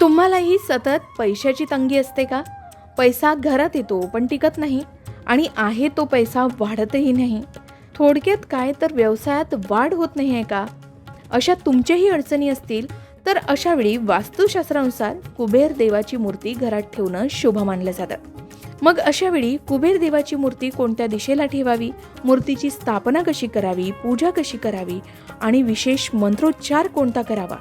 तुम्हालाही सतत पैशाची तंगी असते का? पैसा घरात येतो पण टिकत नाही. आणि आहे तो पैसा वाढतही नाही. थोडक्यात काय तर व्यवसायात वाढ होत नाही आहे का? अशा तुमच्याही अडचणी असतील तर अशावेळी वास्तुशास्त्रानुसार कुबेर देवाची मूर्ती घरात ठेवणं शुभ मानलं जातं. मग अशावेळी कुबेर देवाची मूर्ती कोणत्या दिशेला ठेवावी? मूर्तीची स्थापना कशी करावी? पूजा कशी करावी? आणि विशेष मंत्रोच्चार कोणता करावा?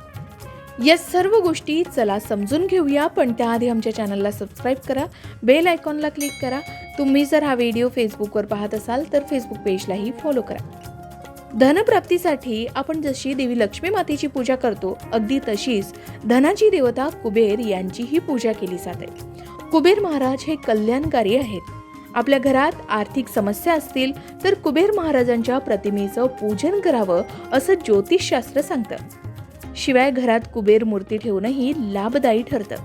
या सर्व गोष्टी चला समजून घेऊया पण त्याआधी आमच्या चॅनलला सबस्क्राईब करा बेल आयकॉनला क्लिक करा. तुम्ही जर हा व्हिडिओ फेसबुकवर पाहत असाल तर फेसबुक पेजलाही फॉलो करा. धनप्राप्तीसाठी आपण जशी देवी लक्ष्मी मातेची पूजा करतो अगदी तशीच धनाची देवता कुबेर यांचीही पूजा केली जाते. कुबेर महाराज हे कल्याणकारी आहेत. आपल्या घरात आर्थिक समस्या असतील तर कुबेर महाराजांच्या प्रतिमेचं पूजन करावं असं ज्योतिषशास्त्र सांगतं. शिवाय घरात कुबेर मूर्ती ठेवणंही लाभदायी ठरतं.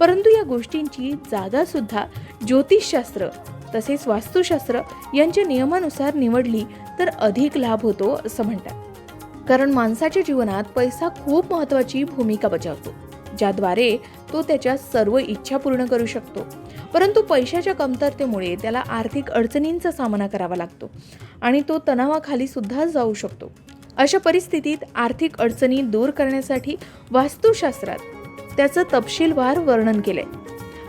परंतु या गोष्टींची जागा सुद्धा ज्योतिषशास्त्र तसेच वास्तुशास्त्र यांच्या नियमानुसार निवडली तर अधिक लाभ होतो असं म्हणतात. कारण माणसाच्या जीवनात पैसा खूप महत्वाची भूमिका बजावतो ज्याद्वारे तो त्याच्या सर्व इच्छा पूर्ण करू शकतो. परंतु पैशाच्या कमतरतेमुळे त्याला आर्थिक अडचणींचा सामना करावा लागतो आणि तो तणावाखाली सुद्धा जाऊ शकतो. अशा परिस्थितीत आर्थिक अडचणी दूर करण्यासाठी वास्तुशास्त्रात त्याचं तपशीलवार वर्णन केलंय.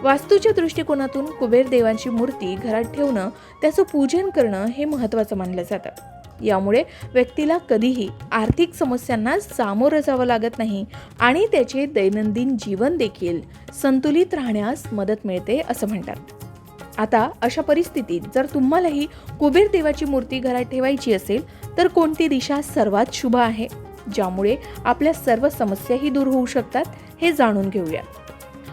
वास्तूच्या दृष्टिकोनातून कुबेर देवांची मूर्ती घरात ठेवणं त्याचं पूजन करणं हे महत्त्वाचं मानलं जातं. यामुळे व्यक्तीला कधीही आर्थिक समस्यांना सामोरं जावं लागत नाही आणि त्याचे दैनंदिन जीवन देखील संतुलित राहण्यास मदत मिळते असं म्हणतात. आता अशा परिस्थितीत जर तुम्हालाही कुबेर देवाची मूर्ती घरात ठेवायची असेल तर कोणती दिशा सर्वात शुभ आहे ज्यामुळे आपल्या सर्व समस्याही दूर होऊ शकतात हे जाणून घेऊया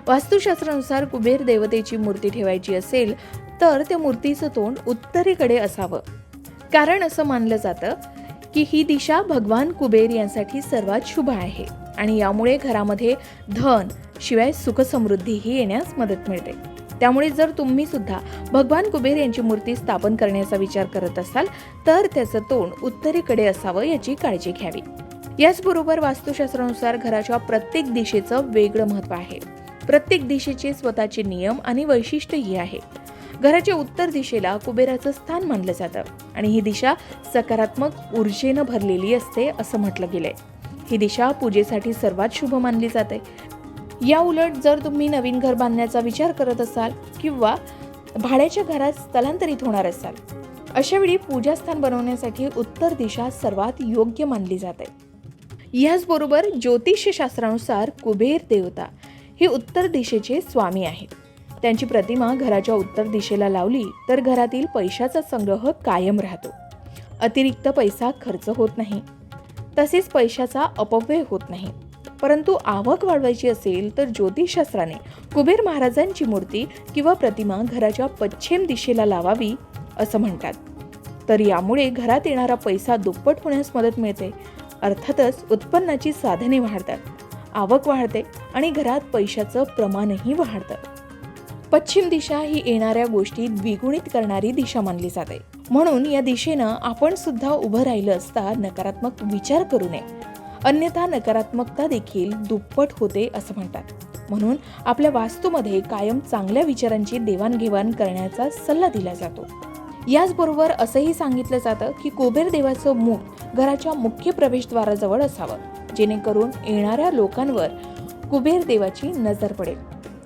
वास्तुशास्त्रानुसार कुबेर देवतेची मूर्ती ठेवायची असेल तर त्या मूर्तीचं तोंड उत्तरेकडे असावं. कारण असं मानलं जातं की ही दिशा भगवान कुबेर यांसाठी सर्वात शुभ आहे आणि यामुळे घरामध्ये धन शिवाय सुखसमृद्धीही येण्यास मदत मिळते. त्यामुळे जर तुम्ही सुद्धा भगवान कुबेर यांची मूर्ती स्थापन करण्याचा विचार करत असाल तर त्याचं तोंड उत्तरेकडे असावं याची काळजी घ्यावी. याचबरोबर वास्तुशास्त्रानुसार घराच्या प्रत्येक दिशेचं वेगळं महत्त्व आहे. प्रत्येक दिशेचे स्वतःचे नियम आणि वैशिष्ट्यही आहे. घराच्या उत्तर दिशेला कुबेराचं स्थान मानलं जातं आणि ही दिशा सकारात्मक ऊर्जेनं भरलेली असते असं म्हटलं गेलंय. ही दिशा पूजेसाठी सर्वात शुभ मानली जाते या उलट जर तुम्ही नवीन घर बांधण्याचा विचार करत असाल किंवा भाड्याच्या घरात स्थलांतरित होणार असाल अशावेळी पूजास्थान बनवण्यासाठी उत्तर दिशा सर्वात योग्य मानली जाते याचबरोबर ज्योतिषशास्त्रानुसार कुबेर देवता हे उत्तर दिशेचे स्वामी आहेत. त्यांची प्रतिमा घराच्या उत्तर दिशेला लावली तर घरातील पैशाचा संग्रह कायम राहतो. अतिरिक्त पैसा खर्च होत नाही. तसेच पैशाचा अपव्यय होत नाही. परंतु आवक वाढवायची असेल तर ज्योतिषशास्त्राने कुबेर महाराजांची मूर्ती किंवा प्रतिमा घराच्या पश्चिम दिशेला लावावी असं म्हणतात. तर यामुळे घरात येणारा पैसा दुप्पट होण्यास मदत मिळते. अर्थातच उत्पन्नाची साधने वाढतात. आवक वाढते आणि घरात पैशाचं प्रमाणही वाढतं. पश्चिम दिशा ही येणाऱ्या गोष्टी द्विगुणित करणारी दिशा मानली जाते. म्हणून या दिशेनं आपण सुद्धा उभं राहिलं असता नकारात्मक विचार करू नये. अन्यथा नकारात्मकता देखील दुप्पट होते असं म्हणतात. म्हणून आपल्या वास्तूमध्ये कायम चांगल्या विचारांची देवाणघेवाण करण्याचा सल्ला दिला जातो. याचबरोबर असंही सांगितलं जातं की कुबेर देवाचं मुख घराच्या मुख्य प्रवेशद्वाराजवळ असावं जेणेकरून येणाऱ्या लोकांवर कुबेर देवाची नजर पडेल.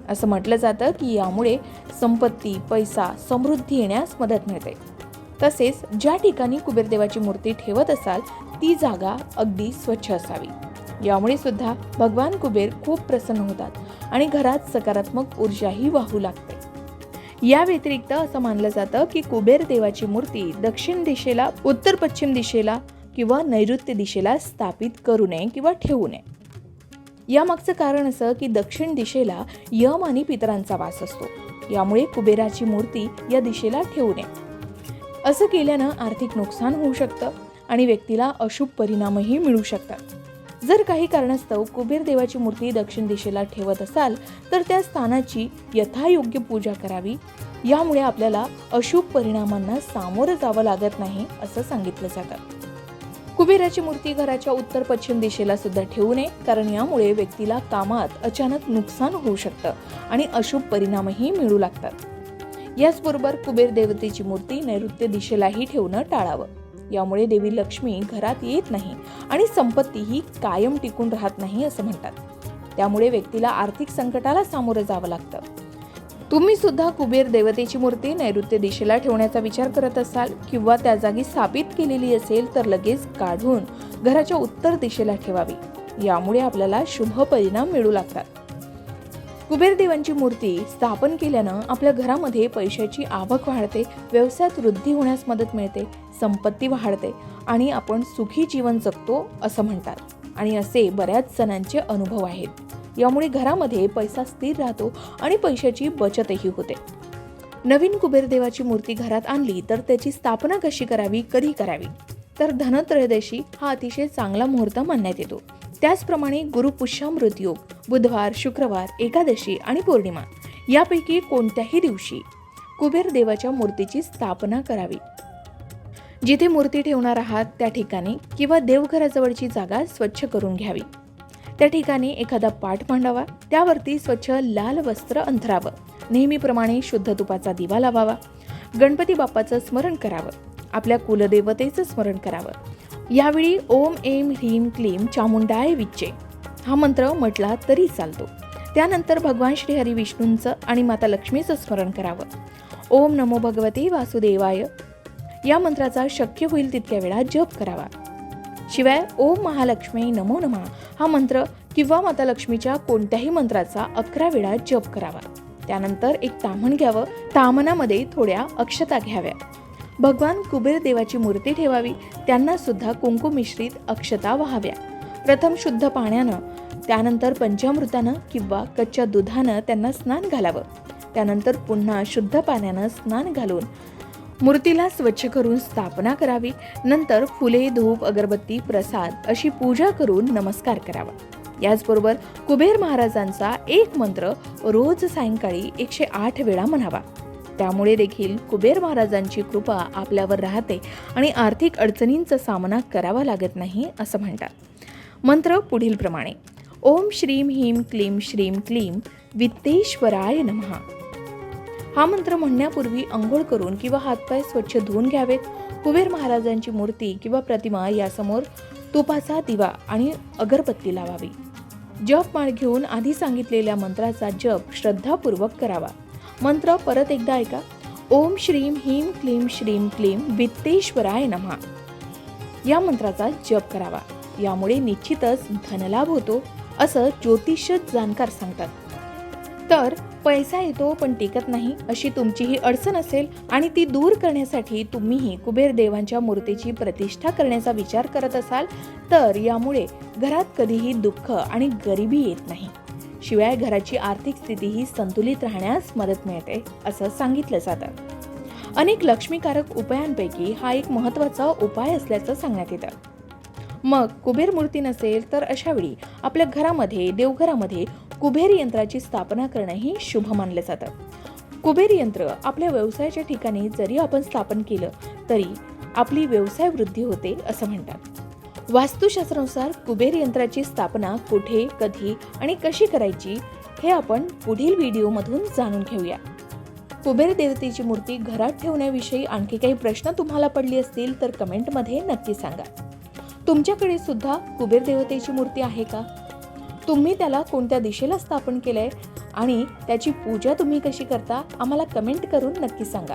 असं म्हटलं जातं की यामुळे संपत्ती पैसा समृद्धी येण्यास मदत मिळते. तसेच ज्या ठिकाणी कुबेरदेवाची मूर्ती ठेवत असाल ती जागा अगदी स्वच्छ असावी. यामुळे सुद्धा भगवान कुबेर खूप प्रसन्न होतात आणि घरात सकारात्मक ऊर्जाही वाहू लागते. या व्यतिरिक्त असं मानलं जातं की कुबेर देवाची मूर्ती दक्षिण दिशेला उत्तर पश्चिम दिशेला किंवा नैऋत्य दिशेला स्थापित करू नये किंवा ठेवू नये. यामागचं कारण असं की दक्षिण दिशेला यम आणि पितरांचा वास असतो. यामुळे कुबेराची मूर्ती या दिशेला ठेवू नये. असं केल्यानं आर्थिक नुकसान होऊ शकतं आणि व्यक्तीला अशुभ परिणामही मिळू शकतात. जर काही कारणास्तव कुबेर देवाची मूर्ती दक्षिण दिशेला ठेवत असाल तर त्या स्थानाची यथायोग्य पूजा करावी. यामुळे आपल्याला अशुभ परिणामांना सामोरं जावं लागत नाही असं सांगितलं जातं. कुबेराची मूर्ती घराच्या उत्तर पश्चिम दिशेला सुद्धा ठेवू नये कारण यामुळे व्यक्तीला कामात अचानक नुकसान होऊ शकतं आणि अशुभ परिणामही मिळू लागतात. याचबरोबर कुबेर देवतेची मूर्ती नैऋत्य दिशेलाही ठेवणं टाळावं. यामुळे देवी लक्ष्मी घरात येत नाही आणि संपत्ती ही कायम टिकून राहत नाही असं म्हणतात. त्यामुळे व्यक्तीला आर्थिक संकटाला सामोरं जावं लागतं. तुम्ही सुद्धा कुबेर देवतेची मूर्ती नैऋत्य दिशेला ठेवण्याचा विचार करत असाल किंवा त्या जागी स्थापित केलेली असेल तर लगेच काढून घराच्या उत्तर दिशेला ठेवावी. यामुळे आपल्याला शुभ परिणाम मिळू लागतात. कुबेरदेवांची मूर्ती स्थापन केल्यानं आपल्या घरामध्ये पैशाची आवक वाढते व्यवसायात वृद्धी होण्यास मदत मिळते संपत्ती वाढते आणि आपण सुखी जीवन जगतो असं म्हणतात. आणि असे बऱ्याच जणांचे अनुभव आहेत. यामुळे घरामध्ये पैसा स्थिर राहतो आणि पैशाची बचतही होते. नवीन कुबेरदेवाची मूर्ती घरात आणली तर त्याची स्थापना कशी करावी कधी करावी? तर धनत्रयोदशी हा अतिशय चांगला मुहूर्त मानण्यात येतो. त्याचप्रमाणे गुरुपुष्यामृत योग बुधवार शुक्रवार एकादशी आणि पौर्णिमा यापैकी कोणत्याही दिवशी कुबेर देवाच्या मूर्तीची स्थापना करावी. जिथे मूर्ती ठेवणार आहात त्या ठिकाणी किंवा देवघराजवळची जागा स्वच्छ करून घ्यावी. त्या ठिकाणी एखादा पाठ मांडावा त्यावरती स्वच्छ लाल वस्त्र अंथरावं. नेहमीप्रमाणे शुद्ध तुपाचा दिवा लावावा. गणपती बाप्पाचं स्मरण करावं. आपल्या कुलदेवतेचं स्मरण करावं. यावेळी ओम एम ह्रीम क्लीम चामुंडाय विच्चे. हा मंत्र म्हटला तरी चालतो. त्यानंतर भगवान श्रीहरी विष्णूंचं आणि माता लक्ष्मीचं स्मरण करावं. ओम नमो भगवते वासुदेवाय. या मंत्राचा शक्य होईल तितक्या वेळा जप करावा. शिवाय ओम महालक्ष्मी नमो नमः हा मंत्र किंवा माता लक्ष्मीच्या कोणत्याही मंत्राचा अकरा वेळा जप करावा. त्यानंतर एक तामण घ्यावं. तामणामध्ये थोड्या अक्षता घ्याव्या. भगवान कुबेर देवाची मूर्ती ठेवावी त्यांना सुद्धा कुंकू मिश्रित अक्षता व्हाव्या. प्रथम शुद्ध पाण्यानं त्यानंतर पंचामृतानं किंवा कच्च्या दुधानं त्यांना स्नान घालावं. त्यानंतर पुन्हा शुद्ध पाण्यानं स्नान घालून मूर्तीला स्वच्छ करून स्थापना करावी. नंतर फुले धूप अगरबत्ती प्रसाद अशी पूजा करून नमस्कार करावा. याचबरोबर कुबेर महाराजांचा एक मंत्र रोज सायंकाळी एकशे आठ वेळा म्हणावा. त्यामुळे देखील कुबेर महाराजांची कृपा आपल्यावर राहते आणि आर्थिक अडचणींचा सामना करावा लागत नाही असं म्हणतात. मंत्र पुढील प्रमाणे. ओम श्रीम ह्रीम क्लीम श्रीम क्लीम वित्तेश्वराय नमः. हा मंत्र म्हणण्यापूर्वी अंघोळ करून किंवा हातपाय स्वच्छ धुवून घ्यावेत. कुबेर महाराजांची मूर्ती किंवा प्रतिमा यासमोर तुपाचा दिवा आणि अगरबत्ती लावावी. जप माळ घेऊन आधी सांगितलेल्या मंत्राचा जप श्रद्धापूर्वक करावा. मंत्र परत एकदा ऐका. ओम श्रीम ह्रीम क्लीम श्रीम क्लीम वित्तेश्वराय नमहा या मंत्राचा जप करावा. यामुळे निश्चितच धनलाभ होतो असं ज्योतिष जाणकार सांगतात. तर पैसा येतो पण टिकत नाही अशी तुमची ही अडचण असेल आणि ती दूर करण्यासाठी तुम्हीही कुबेर देवांच्या मूर्तीची प्रतिष्ठा करण्याचा विचार करत असाल तर यामुळे घरात कधीही दुःख आणि गरिबी येत नाही. शिवाय घराची आर्थिक स्थितीही संतुलित राहण्यास मदत मिळते असं सांगितलं जातं. अनेक लक्ष्मीकारक उपायांपैकी हा एक महत्त्वाचा उपाय असल्याचं सांगण्यात येतं. मग कुबेर मूर्ती नसेल तर अशावेळी आपल्या घरामध्ये देवघरामध्ये कुबेर यंत्राची स्थापना करणंही शुभ मानलं जातं. कुबेर यंत्र आपल्या व्यवसायाच्या ठिकाणी जरी आपण स्थापन केलं तरी आपली व्यवसाय वृद्धी होते असं म्हणतात. वास्तुशास्त्रानुसार कुबेर यंत्राची स्थापना कुठे कधी आणि कशी करायची हे आपण पुढील व्हिडिओमधून जाणून घेऊया. कुबेर देवतेची मूर्ती घरात ठेवण्याविषयी आणखी काही प्रश्न तुम्हाला पडले असतील तर कमेंटमध्ये नक्की सांगा. तुमच्याकडे सुद्धा कुबेर देवतेची मूर्ती आहे का? तुम्ही त्याला कोणत्या दिशेला स्थापन केलंय आणि त्याची पूजा तुम्ही कशी करता आम्हाला कमेंट करून नक्की सांगा.